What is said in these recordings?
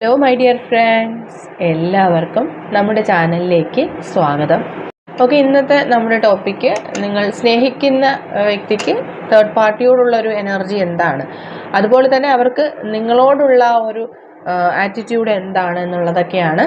Hello my dear friends എല്ലാവർക്കും നമ്മുടെ ചാനലിലേക്ക് സ്വാഗതം. ഓക്കെ ഇന്നത്തെ നമ്മുടെ ടോപ്പിക്ക് നിങ്ങൾ സ്നേഹിക്കുന്ന വ്യക്തിക്ക് തേർഡ് പാർട്ടിയോടുള്ള ഒരു എനർജി എന്താണ്? അതുപോലെ തന്നെ അവർക്ക് നിങ്ങളോടുള്ള ഒരു ആറ്റിറ്റ്യൂഡ് എന്താണ് എന്നുള്ളതൊക്കെയാണ്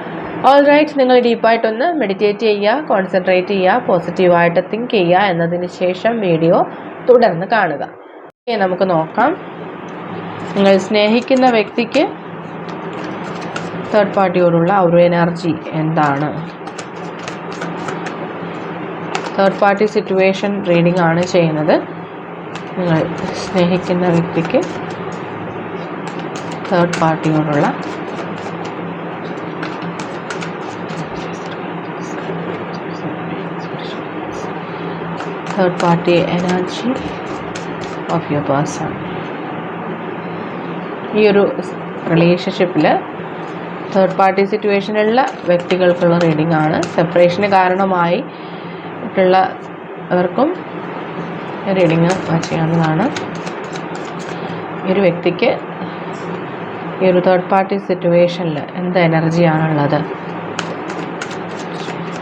ഓൾ റൈറ്റ് നിങ്ങൾ ഡീപ്പായിട്ടൊന്ന് മെഡിറ്റേറ്റ് ചെയ്യുക കോൺസെൻട്രേറ്റ് ചെയ്യുക പോസിറ്റീവായിട്ട് തിങ്ക് ചെയ്യുക എന്നതിന് ശേഷം വീഡിയോ തുടർന്ന് കാണുക. നമുക്ക് നോക്കാം. നിങ്ങൾ സ്നേഹിക്കുന്ന വ്യക്തിക്ക് തേർഡ് പാർട്ടിയോടുള്ള ഒരു എനർജി എന്താണ്? തേർഡ് പാർട്ടി സിറ്റുവേഷൻ റീഡിംഗ് ആണ് ചെയ്യുന്നത്. നിങ്ങൾ സ്നേഹിക്കുന്ന വ്യക്തിക്ക് തേർഡ് പാർട്ടിയോടുള്ള third party energy of your person. ഈ ഒരു റിലേഷൻഷിപ്പിൽ തേർഡ് പാർട്ടി സിറ്റുവേഷനിലുള്ള വ്യക്തികൾക്കുള്ള റീഡിംഗ് ആണ്. സെപ്പറേഷന് കാരണമായി ട്ടുള്ള അവർക്കും റീഡിങ് ചെയ്യാവുന്നതാണ് ഈ ഒരു വ്യക്തിക്ക് ഈ ഒരു തേർഡ് പാർട്ടി സിറ്റുവേഷനിൽ എന്ത് എനർജിയാണുള്ളത്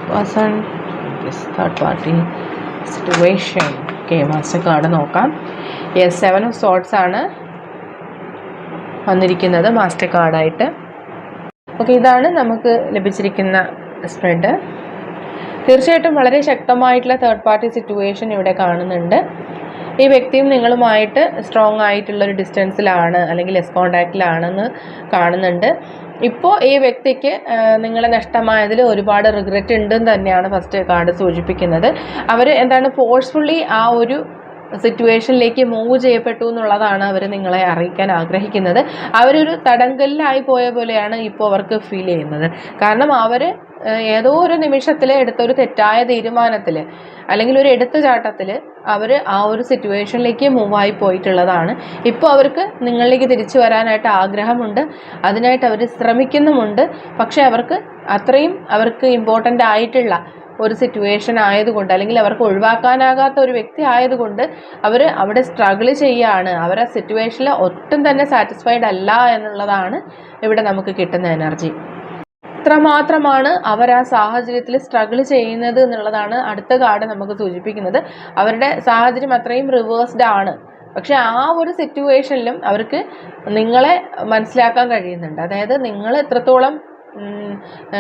person third party situation okay master card നോക്കാം. യെസ് സെവൻ ഓഫ് സോട്ട്സ് ആണ് വന്നിരിക്കുന്നത് മാസ്റ്റർ കാർഡായിട്ട് ഓക്കെ ഇതാണ് നമുക്ക് ലഭിച്ചിരിക്കുന്ന സ്പ്രെഡ് തീർച്ചയായിട്ടും വളരെ ശക്തമായിട്ടുള്ള തേർഡ് പാർട്ടി സിറ്റുവേഷൻ ഇവിടെ കാണുന്നുണ്ട്. ഈ വ്യക്തിയും നിങ്ങളുമായിട്ട് സ്ട്രോങ് ആയിട്ടുള്ളൊരു ഡിസ്റ്റൻസിലാണ് അല്ലെങ്കിൽ ലെസ് കോണ്ടാക്റ്റിലാണെന്ന് കാണുന്നുണ്ട്. ഇപ്പോൾ ഈ വ്യക്തിക്ക് നിങ്ങളെ നഷ്ടമായതിൽ ഒരുപാട് റിഗ്രറ്റ് ഉണ്ടെന്ന് തന്നെയാണ് ഫസ്റ്റ് കാർഡ് സൂചിപ്പിക്കുന്നത്. അവർ എന്താണ് ഫോഴ്സ്ഫുള്ളി ആ ഒരു സിറ്റുവേഷനിലേക്ക് മൂവ് ചെയ്യപ്പെട്ടു എന്നുള്ളതാണ് അവർ നിങ്ങളെ അറിയിക്കാൻ ആഗ്രഹിക്കുന്നത്. അവരൊരു തടങ്കലിലായി പോയ പോലെയാണ് ഇപ്പോൾ അവർക്ക് ഫീൽ ചെയ്യുന്നത്. കാരണം അവർ ഏതോ ഒരു നിമിഷത്തിൽ എടുത്ത ഒരു തെറ്റായ തീരുമാനത്തിൽ അല്ലെങ്കിൽ ഒരു എടുത്തുചാട്ടത്തിൽ അവർ ആ ഒരു സിറ്റുവേഷനിലേക്ക് മൂവായി പോയിട്ടുള്ളതാണ്. ഇപ്പോൾ അവർക്ക് നിങ്ങളിലേക്ക് തിരിച്ചു വരാനായിട്ട് ആഗ്രഹമുണ്ട്. അതിനായിട്ട് അവർ ശ്രമിക്കുന്നുമുണ്ട്. പക്ഷേ അവർക്ക് അത്രയും അവർക്ക് ഇമ്പോർട്ടന്റ് ആയിട്ടുള്ള ഒരു സിറ്റുവേഷൻ ആയതുകൊണ്ട് അല്ലെങ്കിൽ അവർക്ക് ഒഴിവാക്കാനാകാത്ത ഒരു വ്യക്തി ആയതുകൊണ്ട് അവർ അവിടെ സ്ട്രഗിൾ ചെയ്യുകയാണ് അവർ ആ സിറ്റുവേഷനിൽ ഒട്ടും തന്നെ സാറ്റിസ്ഫൈഡ് അല്ല എന്നുള്ളതാണ് ഇവിടെ നമുക്ക് കിട്ടുന്ന എനർജി ഇത്രമാത്രമാണ് അവർ ആ സാഹചര്യത്തിൽ സ്ട്രഗിൾ ചെയ്യുന്നത് എന്നുള്ളതാണ് അടുത്ത കാർഡ് നമുക്ക് സൂചിപ്പിക്കുന്നത്. അവരുടെ സാഹചര്യം അത്രയും റിവേഴ്സ്ഡ് ആണ്. പക്ഷെ ആ ഒരു സിറ്റുവേഷനിലും അവർക്ക് നിങ്ങളെ മനസ്സിലാക്കാൻ കഴിയുന്നുണ്ട്. അതായത് നിങ്ങൾ എത്രത്തോളം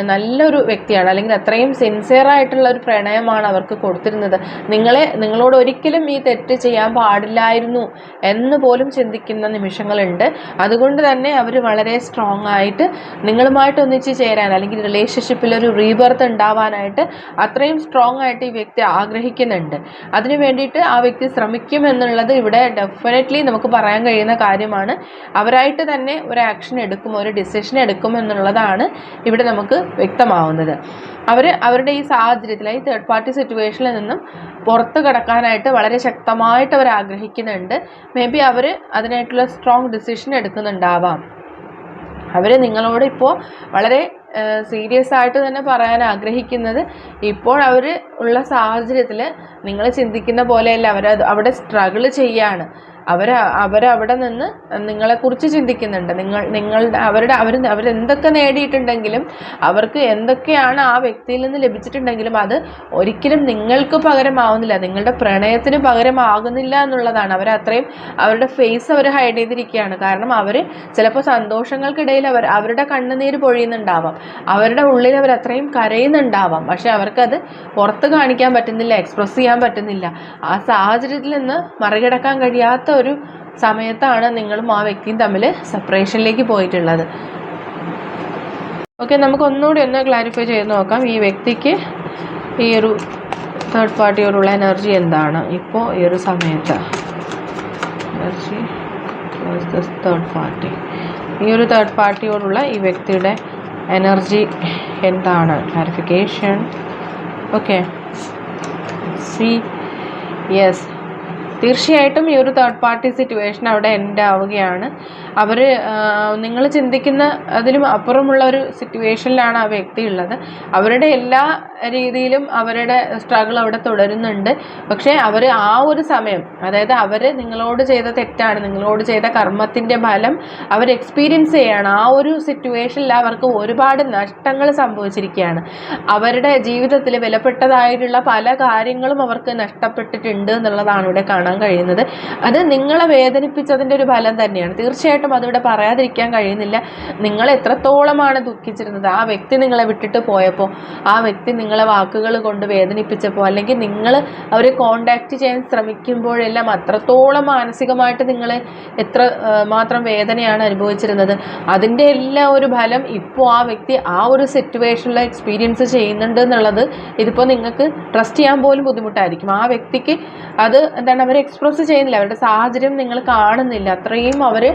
നല്ലൊരു വ്യക്തിയാണ്. അല്ലെങ്കിൽ അത്രയും സിൻസിയർ ആയിട്ടുള്ള ഒരു പ്രണയമാണ് അവർക്ക് കൊടുത്തിരുന്നത്. നിങ്ങളെ നിങ്ങളോട് ഒരിക്കലും ഈ തെറ്റ് ചെയ്യാൻ പാടില്ലായിരുന്നു എന്ന് പോലും ചിന്തിക്കുന്ന നിമിഷങ്ങളുണ്ട്. അതുകൊണ്ട് തന്നെ അവർ വളരെ സ്ട്രോങ് ആയിട്ട് നിങ്ങളുമായിട്ട് ഒന്നിച്ച് ചേരാൻ അല്ലെങ്കിൽ റിലേഷൻഷിപ്പിൽ ഒരു റീബർത്ത് ഉണ്ടാവാനായിട്ട് അത്രയും സ്ട്രോങ് ആയിട്ട് ഈ വ്യക്തി ആഗ്രഹിക്കുന്നുണ്ട്. അതിനു വേണ്ടിയിട്ട് ആ വ്യക്തി ശ്രമിക്കും എന്നുള്ളത് ഇവിടെ ഡെഫിനറ്റ്ലി നമുക്ക് പറയാൻ കഴിയുന്ന കാര്യമാണ്. അവരായിട്ട് തന്നെ ഒരു ആക്ഷൻ എടുക്കും ഒരു ഡിസിഷൻ എടുക്കും എന്നുള്ളതാണ് ഇവിടെ നമുക്ക് വ്യക്തമാവുന്നത്. അവർ അവരുടെ ഈ സാഹചര്യത്തിൽ ഈ തേർഡ് പാർട്ടി സിറ്റുവേഷനിൽ നിന്നും പുറത്ത് കടക്കാനായിട്ട് വളരെ ശക്തമായിട്ട് അവർ ആഗ്രഹിക്കുന്നുണ്ട്. മേ ബി അവർ അതിനായിട്ടുള്ള സ്ട്രോങ് ഡിസിഷൻ എടുക്കുന്നുണ്ടാവാം. അവർ നിങ്ങളോട് ഇപ്പോൾ വളരെ സീരിയസ് ആയിട്ട് തന്നെ പറയാൻ ആഗ്രഹിക്കുന്നത് ഇപ്പോൾ അവർ ഉള്ള സാഹചര്യത്തിൽ നിങ്ങൾ ചിന്തിക്കുന്ന പോലെയല്ല. അവർ അവിടെ സ്ട്രഗിൾ ചെയ്യാണ്. അവർ അവരവിടെ നിന്ന് നിങ്ങളെക്കുറിച്ച് ചിന്തിക്കുന്നുണ്ട്. നിങ്ങൾ നിങ്ങളുടെ അവരുടെ അവർ അവരെന്തൊക്കെ നേടിയിട്ടുണ്ടെങ്കിലും അവർക്ക് എന്തൊക്കെയാണ് ആ വ്യക്തിയിൽ നിന്ന് ലഭിച്ചിട്ടുണ്ടെങ്കിലും അത് ഒരിക്കലും നിങ്ങൾക്ക് പകരമാവുന്നില്ല. നിങ്ങളുടെ പ്രണയത്തിന് പകരമാകുന്നില്ല എന്നുള്ളതാണ്. അവർ അത്രയും അവരുടെ ഫേസ് അവർ ഹൈഡ് ചെയ്തിരിക്കുകയാണ്. കാരണം അവർ ചിലപ്പോൾ സന്തോഷങ്ങൾക്കിടയിൽ അവർ അവരുടെ കണ്ണുനീര് പൊഴിയുന്നുണ്ടാവാം. അവരുടെ ഉള്ളിൽ അവർ അത്രയും കരയുന്നുണ്ടാവാം. പക്ഷെ അവർക്കത് പുറത്ത് കാണിക്കാൻ പറ്റുന്നില്ല എക്സ്പ്രസ് ചെയ്യാൻ പറ്റുന്നില്ല. ആ സാഹചര്യത്തിൽ നിന്ന് മറികടക്കാൻ കഴിയാത്ത ഒരു സമയത്താണ് നിങ്ങളും ആ വ്യക്തിയും തമ്മിൽ സെപ്പറേഷനിലേക്ക് പോയിട്ടുള്ളത്. ഓക്കെ നമുക്ക് ഒന്നുകൂടി ഒന്ന് ക്ലാരിഫൈ ചെയ്ത് നോക്കാം. ഈ വ്യക്തിക്ക് ഈ ഒരു തേർഡ് പാർട്ടിയോടുള്ള എനർജി എന്താണ്? ഇപ്പോൾ ഈ ഒരു സമയത്ത് എനർജി തേർഡ് പാർട്ടി ഈ ഒരു തേർഡ് പാർട്ടിയോടുള്ള ഈ വ്യക്തിയുടെ എനർജി എന്താണ്? ക്ലാരിഫിക്കേഷൻ ഓക്കെ സി യെസ് തീർച്ചയായിട്ടും ഈ ഒരു തേർഡ് പാർട്ടി സിറ്റുവേഷൻ അവിടെ എൻഡ് ആവുകയാണ്. അവർ നിങ്ങൾ ചിന്തിക്കുന്ന അതിലും അപ്പുറമുള്ള ഒരു സിറ്റുവേഷനിലാണ് ആ വ്യക്തി ഉള്ളത്. അവരുടെ എല്ലാ രീതിയിലും അവരുടെ സ്ട്രഗിൾ അവിടെ തുടരുന്നുണ്ട്. പക്ഷേ അവർ ആ ഒരു സമയം അതായത് അവർ നിങ്ങളോട് ചെയ്ത തെറ്റാണ് നിങ്ങളോട് ചെയ്ത കർമ്മത്തിന്റെ ഫലം അവർ എക്സ്പീരിയൻസ് ചെയ്യുകയാണ് ആ ഒരു സിറ്റുവേഷനിൽ അവർക്ക് ഒരുപാട് നഷ്ടങ്ങൾ സംഭവിച്ചിരിക്കുകയാണ്. അവരുടെ ജീവിതത്തിൽ വിലപ്പെട്ടതായിട്ടുള്ള പല കാര്യങ്ങളും അവർക്ക് നഷ്ടപ്പെട്ടിട്ടുണ്ട് എന്നുള്ളതാണ് ഇവിടെ കാണാൻ കഴിയുന്നത്. അത് നിങ്ങളെ വേദനിപ്പിച്ചതിന്റെ ഒരു ഫലം തന്നെയാണ്. തീർച്ചയായിട്ടും അതിവിടെ പറയാതിരിക്കാൻ കഴിയുന്നില്ല. നിങ്ങൾ എത്രത്തോളമാണ് ദുഃഖിച്ചിരുന്നത്. ആ വ്യക്തി നിങ്ങളെ വിട്ടിട്ട് പോയപ്പോൾ ആ വ്യക്തി നിങ്ങളെ വാക്കുകൾ കൊണ്ട് വേദനിപ്പിച്ചപ്പോൾ അല്ലെങ്കിൽ നിങ്ങൾ അവരെ കോണ്ടാക്ട് ചെയ്യാൻ ശ്രമിക്കുമ്പോഴെല്ലാം അത്രത്തോളം മാനസികമായിട്ട് നിങ്ങൾ എത്ര മാത്രം വേദനയാണ് അനുഭവിച്ചിരുന്നത്. അതിന്റെ എല്ലാ ഒരു ഫലം ഇപ്പോൾ ആ വ്യക്തി ആ ഒരു സിറ്റുവേഷനിൽ എക്സ്പീരിയൻസ് ചെയ്യുന്നുണ്ട് എന്നുള്ളത് ഇതിപ്പോൾ നിങ്ങൾക്ക് ട്രസ്റ്റ് ചെയ്യാൻ പോലും ബുദ്ധിമുട്ടായിരിക്കും. ആ വ്യക്തിക്ക് അത് എന്താണ് അവർ എക്സ്പ്രസ് ചെയ്യുന്നില്ല. അവരുടെ സാഹചര്യം നിങ്ങൾ കാണുന്നില്ല. അത്രയും അവർ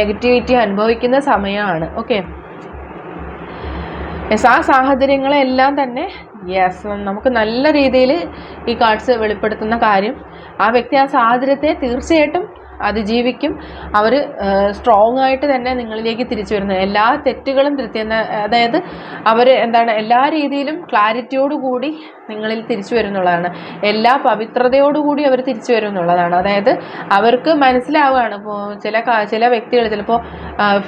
നെഗറ്റിവിറ്റി അനുഭവിക്കുന്ന സമയമാണ്. ഓക്കെ യെസ് ആ സാഹചര്യങ്ങളെല്ലാം തന്നെ യെസ് നമുക്ക് നല്ല രീതിയിൽ ഈ കാർഡ്സ് വെളിപ്പെടുത്തുന്ന കാര്യം ആ വ്യക്തി ആ സാഹചര്യത്തെ തീർച്ചയായിട്ടും അതിജീവിക്കും. അവർ സ്ട്രോങ് ആയിട്ട് തന്നെ നിങ്ങളിലേക്ക് തിരിച്ചു വരുന്നത് എല്ലാ തെറ്റുകളും തിരുത്തിയെന്ന അതായത് അവർ എന്താണ് എല്ലാ രീതിയിലും ക്ലാരിറ്റിയോടുകൂടി നിങ്ങളിൽ തിരിച്ചു വരുന്നുള്ളതാണ്. എല്ലാ പവിത്രതയോടുകൂടി അവർ തിരിച്ചു വരുന്നുള്ളതാണ്. അതായത് അവർക്ക് മനസ്സിലാവുകയാണ്. ചില ചില വ്യക്തികൾ ചിലപ്പോൾ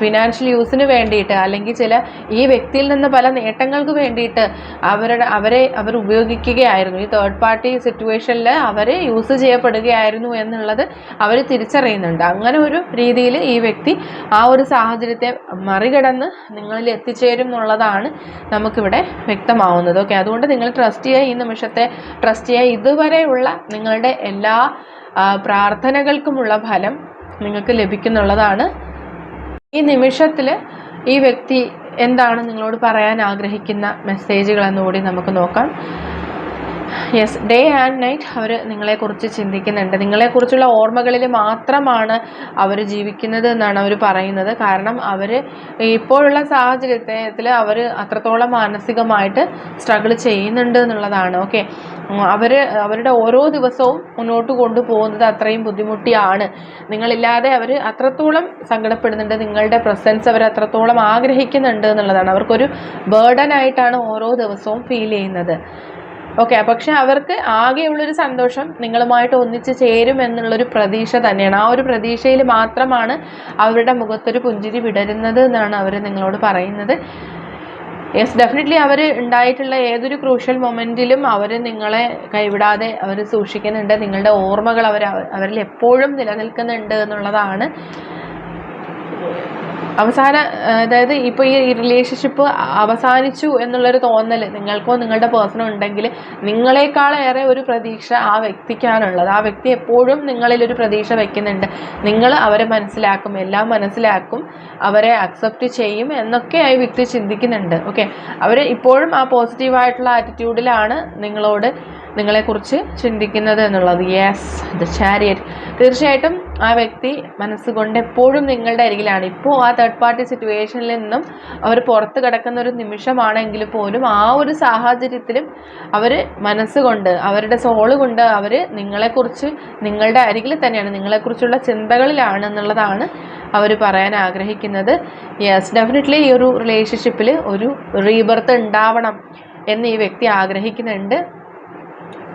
ഫിനാൻഷ്യൽ യൂസിന് വേണ്ടിയിട്ട് അല്ലെങ്കിൽ ചില ഈ വ്യക്തിയിൽ നിന്ന് പല നേട്ടങ്ങൾക്ക് വേണ്ടിയിട്ട് അവരുടെ അവരെ അവർ ഉപയോഗിക്കുകയായിരുന്നു. ഈ തേർഡ് പാർട്ടി സിറ്റുവേഷനിൽ അവരെ യൂസ് ചെയ്യപ്പെടുകയായിരുന്നു എന്നുള്ളത് അവർ തിരിച്ചറിയുന്നുണ്ട്. അങ്ങനെ ഒരു രീതിയിൽ ഈ വ്യക്തി ആ ഒരു സാഹചര്യത്തെ മറികടന്ന് നിങ്ങളിൽ എത്തിച്ചേരും എന്നുള്ളതാണ് നമുക്കിവിടെ വ്യക്തമാവുന്നത്. ഓക്കെ അതുകൊണ്ട് നിങ്ങൾ ട്രസ്റ്റ് ചെയ്യുക ഈ നിമിഷത്തെ ട്രസ്റ്റ് ചെയ്യുക. ഇതുവരെയുള്ള നിങ്ങളുടെ എല്ലാ പ്രാർത്ഥനകൾക്കുമുള്ള ഫലം നിങ്ങൾക്ക് ലഭിക്കുന്നുള്ളതാണ് ഈ നിമിഷത്തിൽ ഈ വ്യക്തി എന്താണ് നിങ്ങളോട് പറയാൻ ആഗ്രഹിക്കുന്ന മെസ്സേജുകൾ എന്നുകൂടി നമുക്ക് നോക്കാം. യെസ് ഡേ ആൻഡ് നൈറ്റ് അവർ നിങ്ങളെക്കുറിച്ച് ചിന്തിക്കുന്നുണ്ട്. നിങ്ങളെക്കുറിച്ചുള്ള ഓർമ്മകളിൽ മാത്രമാണ് അവർ ജീവിക്കുന്നത് എന്നാണ് അവർ പറയുന്നത്. കാരണം അവർ ഇപ്പോഴുള്ള സാഹചര്യത്തിൽ അവർ അത്രത്തോളം മാനസികമായിട്ട് സ്ട്രഗിൾ ചെയ്യുന്നുണ്ട് എന്നുള്ളതാണ്. ഓക്കെ അവർ അവരുടെ ഓരോ ദിവസവും മുന്നോട്ട് കൊണ്ടുപോകുന്നത് അത്രയും ബുദ്ധിമുട്ടിയാണ്. നിങ്ങളില്ലാതെ അവർ അത്രത്തോളം സങ്കടപ്പെടുന്നുണ്ട്. നിങ്ങളുടെ പ്രസൻസ് അവർ അത്രത്തോളം ആഗ്രഹിക്കുന്നുണ്ട് എന്നുള്ളതാണ്. അവർക്കൊരു ബേർഡൻ ആയിട്ടാണ് ഓരോ ദിവസവും ഫീൽ ചെയ്യുന്നത്. ഓക്കെ പക്ഷെ അവർക്ക് ആകെയുള്ളൊരു സന്തോഷം നിങ്ങളുമായിട്ട് ഒന്നിച്ച് ചേരും എന്നുള്ളൊരു പ്രതീക്ഷ തന്നെയാണ്. ആ ഒരു പ്രതീക്ഷയിൽ മാത്രമാണ് അവരുടെ മുഖത്തൊരു പുഞ്ചിരി വിടരുന്നത് എന്നാണ് അവർ നിങ്ങളോട് പറയുന്നത്. യെസ് ഡെഫിനറ്റ്ലി അവർ ഉണ്ടായിട്ടുള്ള ഏതൊരു ക്രൂഷ്യൽ മൊമെന്റിലും അവർ നിങ്ങളെ കൈവിടാതെ അവർ സൂക്ഷിക്കുന്നുണ്ട്. നിങ്ങളുടെ ഓർമ്മകൾ അവർ അവരിൽ എപ്പോഴും നിലനിൽക്കുന്നുണ്ട് എന്നുള്ളതാണ് അവസാന അതായത് ഇപ്പോൾ ഈ റിലേഷൻഷിപ്പ് അവസാനിച്ചു എന്നുള്ളൊരു തോന്നൽ നിങ്ങൾക്കോ നിങ്ങളുടെ പേഴ്സണോ ഉണ്ടെങ്കിൽ നിങ്ങളെക്കാളേറെ ഒരു പ്രതീക്ഷ ആ വ്യക്തിക്കാണുള്ളത്. ആ വ്യക്തി എപ്പോഴും നിങ്ങളിലൊരു പ്രതീക്ഷ വെക്കുന്നുണ്ട്. നിങ്ങൾ അവരെ മനസ്സിലാക്കും എല്ലാം മനസ്സിലാക്കും അവരെ അക്സെപ്റ്റ് ചെയ്യും എന്നൊക്കെ ആ വ്യക്തി ചിന്തിക്കുന്നുണ്ട്. ഓക്കെ അവർ ഇപ്പോഴും ആ പോസിറ്റീവായിട്ടുള്ള ആറ്റിറ്റ്യൂഡിലാണ് നിങ്ങളോട് നിങ്ങളെക്കുറിച്ച് ചിന്തിക്കുന്നത് എന്നുള്ളത്. യെസ് ദ ചാരിയറ്റ് തീർച്ചയായിട്ടും ആ വ്യക്തി മനസ്സുകൊണ്ട് എപ്പോഴും നിങ്ങളുടെ അരികിലാണ്. ഇപ്പോൾ ആ തേർഡ് പാർട്ടി സിറ്റുവേഷനിൽ നിന്നും അവർ പുറത്ത് കിടക്കുന്ന ഒരു നിമിഷമാണെങ്കിൽ പോലും ആ ഒരു സാഹചര്യത്തിലും അവർ മനസ്സുകൊണ്ട് അവരുടെ സോൾ കൊണ്ട് അവർ നിങ്ങളെക്കുറിച്ച് നിങ്ങളുടെ അരികിൽ തന്നെയാണ് നിങ്ങളെക്കുറിച്ചുള്ള ചിന്തകളിലാണ് എന്നുള്ളതാണ് അവർ പറയാൻ ആഗ്രഹിക്കുന്നത്. യെസ് ഡെഫിനറ്റ്ലി ഈ ഒരു റിലേഷൻഷിപ്പിൽ ഒരു റീബർത്ത് ഉണ്ടാവണം എന്ന് ഈ വ്യക്തി ആഗ്രഹിക്കുന്നുണ്ട്.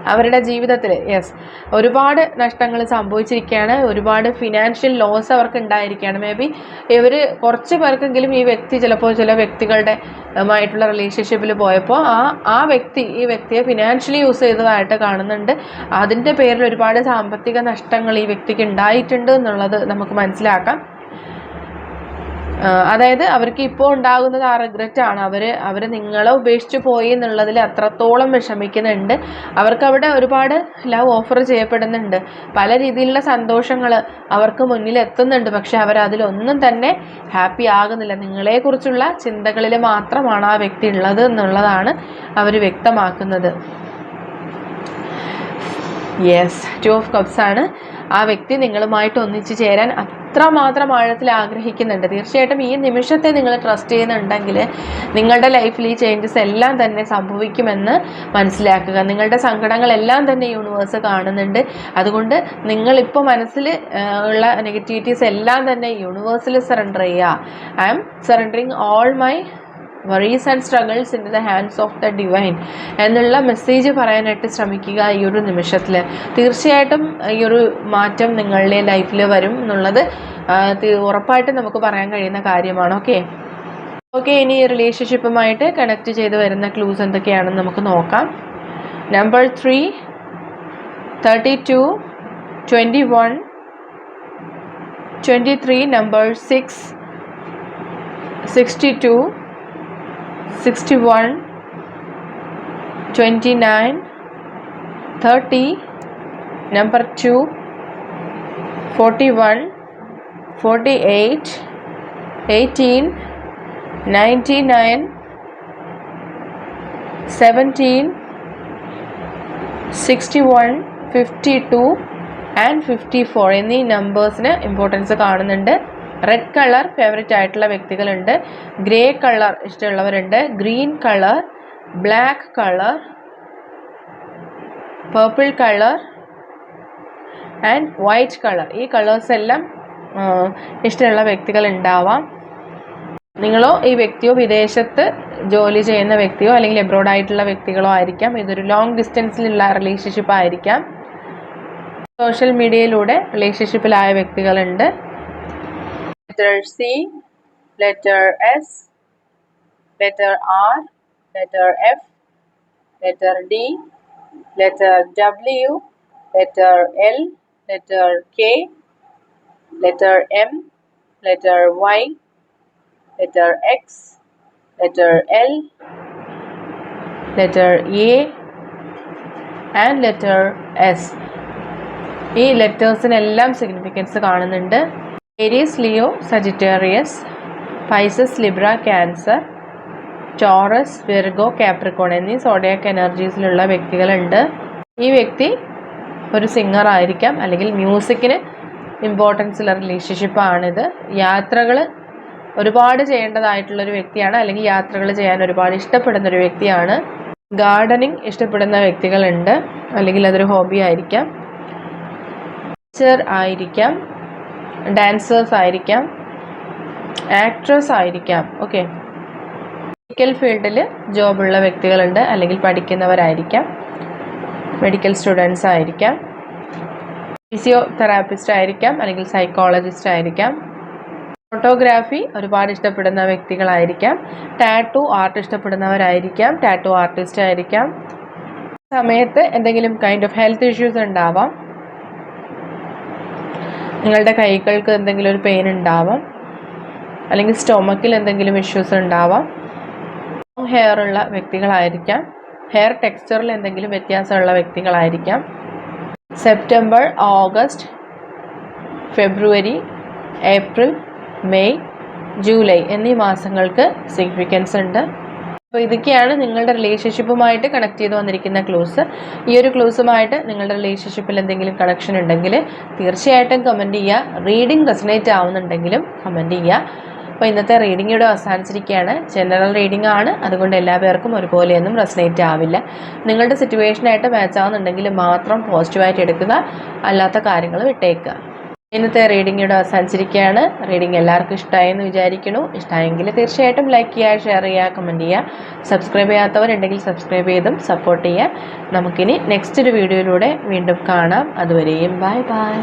അവരുടെ ജീവിതത്തിൽ യെസ് ഒരുപാട് നഷ്ടങ്ങൾ സംഭവിച്ചിരിക്കുകയാണ്. ഒരുപാട് ഫിനാൻഷ്യൽ ലോസ് അവർക്ക് ഉണ്ടായിരിക്കുകയാണ്. മേ ബി ഇവർ കുറച്ച് പേർക്കെങ്കിലും ഈ വ്യക്തി ചിലപ്പോൾ ചില വ്യക്തികളുടെ മായിട്ടുള്ള റിലേഷൻഷിപ്പിൽ പോയപ്പോൾ ആ ആ വ്യക്തി ഈ വ്യക്തിയെ ഫിനാൻഷ്യലി യൂസ് ചെയ്തതായിട്ട് കാണുന്നുണ്ട്. അതിന്റെ പേരിൽ ഒരുപാട് സാമ്പത്തിക നഷ്ടങ്ങൾ ഈ വ്യക്തിക്ക് ഉണ്ടായിട്ടുണ്ട് എന്നുള്ളത് നമുക്ക് മനസ്സിലാക്കാം. അതായത് അവർക്ക് ഇപ്പോൾ ഉണ്ടാകുന്നത് ആ ആണ്. അവർ അവർ നിങ്ങളെ ഉപേക്ഷിച്ച് പോയി എന്നുള്ളതിൽ അത്രത്തോളം വിഷമിക്കുന്നുണ്ട്. അവർക്ക് അവിടെ ഒരുപാട് ലവ് ഓഫർ ചെയ്യപ്പെടുന്നുണ്ട്. പല രീതിയിലുള്ള സന്തോഷങ്ങൾ അവർക്ക് മുന്നിൽ എത്തുന്നുണ്ട്. പക്ഷെ അവർ അതിലൊന്നും തന്നെ ഹാപ്പി ആകുന്നില്ല. നിങ്ങളെക്കുറിച്ചുള്ള ചിന്തകളിൽ മാത്രമാണ് ആ വ്യക്തി ഉള്ളത് എന്നുള്ളതാണ് അവർ വ്യക്തമാക്കുന്നത്. യെസ് ടു ഓഫ് കപ്സ് ആണ്. ആ വ്യക്തി നിങ്ങളുമായിട്ട് ഒന്നിച്ചു ചേരാൻ അത്രമാത്രം ആഴത്തിൽ ആഗ്രഹിക്കുന്നുണ്ട്. തീർച്ചയായിട്ടും ഈ നിമിഷത്തെ നിങ്ങൾ ട്രസ്റ്റ് ചെയ്യുന്നുണ്ടെങ്കിൽ നിങ്ങളുടെ ലൈഫിൽ ഈ ചേഞ്ചസ് എല്ലാം തന്നെ സംഭവിക്കുമെന്ന് മനസ്സിലാക്കുക. നിങ്ങളുടെ സങ്കടങ്ങളെല്ലാം തന്നെ യൂണിവേഴ്സ് കാണുന്നുണ്ട്. അതുകൊണ്ട് നിങ്ങളിപ്പോൾ മനസ്സിൽ ഉള്ള നെഗറ്റിവിറ്റീസ് എല്ലാം തന്നെ യൂണിവേഴ്സിൽ സറണ്ടർ ചെയ്യുക. I'm surrendering all my worries and struggles in the hands of the divine എന്നുള്ള മെസ്സേജ് പറയാനായിട്ട് ശ്രമിക്കുക ഈ ഒരു നിമിഷത്തിൽ തീർച്ചയായിട്ടും ഈ ഒരു മാറ്റം നിങ്ങളുടെ ലൈഫിൽ വരും എന്നുള്ളത് ഉറപ്പായിട്ട് നമുക്ക് പറയാൻ കഴിയുന്ന കാര്യമാണ്. ഓക്കെ ഓക്കെ ഇനി റിലേഷൻഷിപ്പുമായിട്ട് കണക്ട് ചെയ്ത് വരുന്ന ക്ലൂസ് എന്തൊക്കെയാണെന്ന് നമുക്ക് നോക്കാം. Number three thirty two twenty one twenty three number six sixty two 61 29 30 eight 2 41 48 18 99 17 61 52 and fifty four എന്നീ നമ്പേഴ്സിന് ഇമ്പോർട്ടൻസ് കാണുന്നുണ്ട്. റെഡ് കളർ ഫേവറേറ്റ് ആയിട്ടുള്ള വ്യക്തികളുണ്ട്. Grey colour ഇഷ്ടമുള്ളവരുണ്ട്. Green colour black colour purple colour and white colour ഈ colours എല്ലാം ഇഷ്ടമുള്ള വ്യക്തികൾ ഉണ്ടാവാം നിങ്ങളോ ഈ വ്യക്തിയോ വിദേശത്ത് ജോലി ചെയ്യുന്ന വ്യക്തിയോ അല്ലെങ്കിൽ എബ്രോഡ് ആയിട്ടുള്ള വ്യക്തികളോ ആയിരിക്കാം. ഇതൊരു ലോങ് ഡിസ്റ്റൻസിലുള്ള റിലേഷൻഷിപ്പ് ആയിരിക്കാം. സോഷ്യൽ മീഡിയയിലൂടെ റിലേഷൻഷിപ്പിലായ വ്യക്തികളുണ്ട്. Letter C, letter S, letter R, letter F, letter D, letter W, letter L, letter K, letter M, letter Y, letter X, letter L, letter A and letter S. ഈ ലെറ്റേഴ്സിനെല്ലാം significance കാണുന്നുണ്ട് Aries Leo Sagittarius Pisces Libra Cancer Taurus Virgo Capricorn എന്നീ zodiac എനർജീസിലുള്ള വ്യക്തികളുണ്ട്. ഈ വ്യക്തി ഒരു singer ആയിരിക്കാം. അല്ലെങ്കിൽ മ്യൂസിക്കിന് ഇമ്പോർട്ടൻസ് ഉള്ള റിലേഷൻഷിപ്പാണിത് യാത്രകൾ ഒരുപാട് ചെയ്യേണ്ടതായിട്ടുള്ളൊരു വ്യക്തിയാണ്. അല്ലെങ്കിൽ യാത്രകൾ ചെയ്യാൻ ഒരുപാട് ഇഷ്ടപ്പെടുന്ന ഒരു വ്യക്തിയാണ്. ഗാർഡനിങ് ഇഷ്ടപ്പെടുന്ന വ്യക്തികളുണ്ട്. അല്ലെങ്കിൽ അതൊരു ഹോബി ആയിരിക്കാം. ടീച്ചർ ആയിരിക്കാം. ഡാൻസേഴ്സ് ആയിരിക്കാം ആക്ട്രസ് ആയിരിക്കാം ഓക്കെ മെഡിക്കൽ ഫീൽഡിൽ ജോബുള്ള വ്യക്തികളുണ്ട് അല്ലെങ്കിൽ പഠിക്കുന്നവരായിരിക്കാം മെഡിക്കൽ സ്റ്റുഡൻസ് ആയിരിക്കാം. ഫിസിയോതെറാപ്പിസ്റ്റ് ആയിരിക്കാം അല്ലെങ്കിൽ സൈക്കോളജിസ്റ്റ് ആയിരിക്കാം. ഫോട്ടോഗ്രാഫി ഒരുപാട് ഇഷ്ടപ്പെടുന്ന വ്യക്തികളായിരിക്കാം. ടാറ്റു ആർട്ട് ഇഷ്ടപ്പെടുന്നവരായിരിക്കാം ടാറ്റു ആർട്ടിസ്റ്റ് ആയിരിക്കാം. സമയത്ത് എന്തെങ്കിലും കൈൻഡ് ഓഫ് ഹെൽത്ത് ഇഷ്യൂസ് ഉണ്ടാവാം നിങ്ങളുടെ കൈകൾക്ക് എന്തെങ്കിലും ഒരു പെയിൻ ഉണ്ടാവാം. അല്ലെങ്കിൽ സ്റ്റൊമക്കിൽ എന്തെങ്കിലും ഇഷ്യൂസ് ഉണ്ടാവാം. ലോങ് ഹെയർ ഉള്ള വ്യക്തികളായിരിക്കാം. ഹെയർ ടെക്സ്ചറിൽ എന്തെങ്കിലും വ്യത്യാസമുള്ള വ്യക്തികളായിരിക്കാം. September August February April May July എന്നീ മാസങ്ങൾക്ക് സിഗ്നിഫിക്കൻസ് ഉണ്ട്. അപ്പോൾ ഇതൊക്കെയാണ് നിങ്ങളുടെ റിലേഷൻഷിപ്പുമായിട്ട് കണക്ട് ചെയ്ത് വന്നിരിക്കുന്ന ക്ലോസ് ഈ ഒരു ക്ലൂസുമായിട്ട് നിങ്ങളുടെ റിലേഷൻഷിപ്പിൽ എന്തെങ്കിലും കണക്ഷൻ ഉണ്ടെങ്കിൽ തീർച്ചയായിട്ടും കമന്റ് ചെയ്യുക. റീഡിംഗ് റെസനേറ്റ് ആവുന്നുണ്ടെങ്കിലും കമന്റ് ചെയ്യുക. അപ്പോൾ ഇന്നത്തെ റീഡിംഗ് ഇവിടെ അവസാനിച്ചിരിക്കുകയാണ്. ജനറൽ റീഡിംഗ് ആണ്. അതുകൊണ്ട് എല്ലാ പേർക്കും ഒരുപോലെയൊന്നും റെസനേറ്റ് ആവില്ല. നിങ്ങളുടെ സിറ്റുവേഷനായിട്ട് മാച്ച് ആവുന്നുണ്ടെങ്കിൽ മാത്രം പോസിറ്റീവായിട്ട് എടുക്കുക. അല്ലാത്ത കാര്യങ്ങൾ വിട്ടേക്കുക. ഇന്നത്തെ റീഡിംഗ് ഇവിടെ അവസാനിച്ചിരിക്കുകയാണ്. റീഡിംഗ് എല്ലാവർക്കും ഇഷ്ടമായെന്ന് വിചാരിക്കുന്നു. ഇഷ്ടമായെങ്കിൽ തീർച്ചയായിട്ടും ലൈക്ക് ചെയ്യുക ഷെയർ ചെയ്യുക കമന്റ് ചെയ്യുക. സബ്സ്ക്രൈബ് ചെയ്യാത്തവരുണ്ടെങ്കിൽ സബ്സ്ക്രൈബ് ചെയ്തും സപ്പോർട്ട് ചെയ്യുക. നമുക്കിനി നെക്സ്റ്റ് ഒരു വീഡിയോയിലൂടെ വീണ്ടും കാണാം. അതുവരെയും ബൈ ബൈ